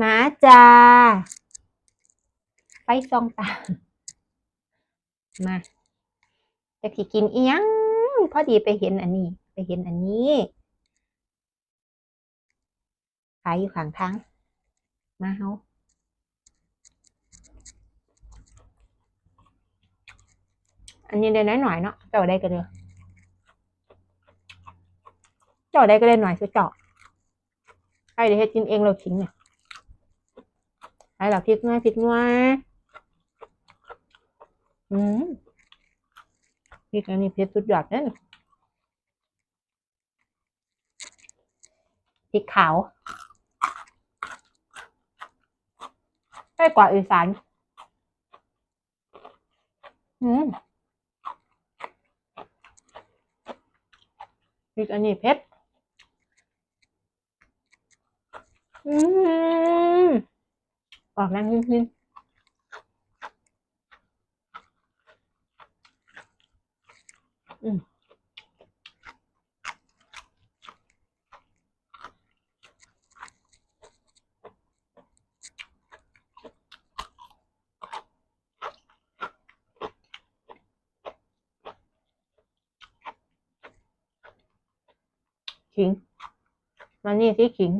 มาจ้าไปซองตามาจะสิกินอียังพอดีไปเห็นอันนี้ ไปเห็นอันนี้ขายอยู่ข้างทางมาเฮาอันนี้ได้น้อยหน่อยเนาะเจ้าได้ก็เด้อเจ้าได้ก็ได้หน่อยสุดเจาะไอ้เดี๋ยวเฮ็ดกินเองเราทิ้งเนี่ย ไอ้เราพริกน้อยพริกน้อยอืมพริกอันนี้เผ็ดสุดยอดเด้อพริกขาวใช่กว่าอีสานอืมพริกอันนี้เผ็ด อืม ออกแรงนิดนึงอืมขิงมานี่สิขิง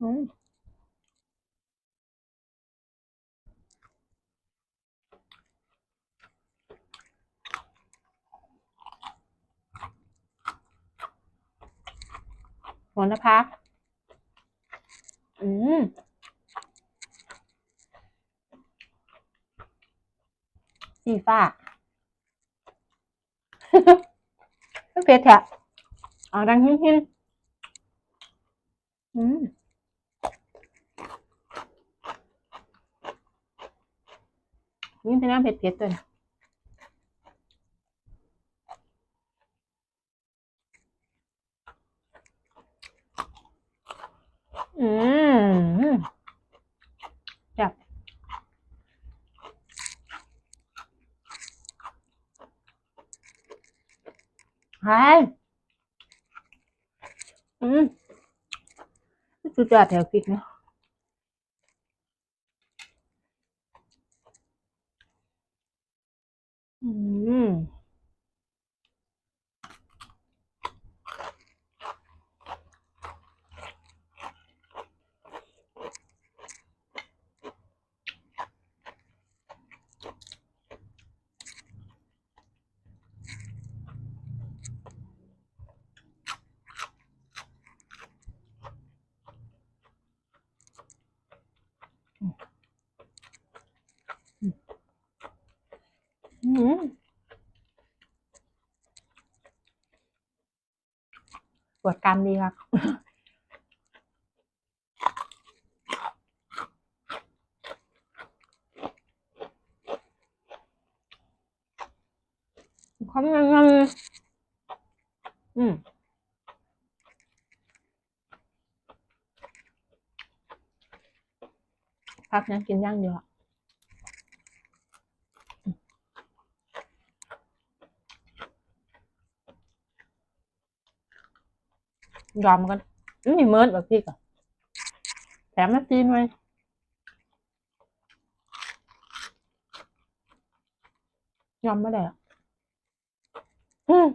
อืมโหระพาอืม สีฟ้าเผ็ดแทะเอาดังหินหินอืม นี่เป็นน้ำเผ็ดๆตัวนะอืมจับไฮอืมสุดยอดแถวพริกเนาะ อื มอืมปวดกรามดีครับความยังไงอืมพักนั้นกินย่างเดียว ยอมกันอืมมีเมิร์ดแบบพี่ก่อนแถมน้ำจีนไว้ยอมไม่ได้อืม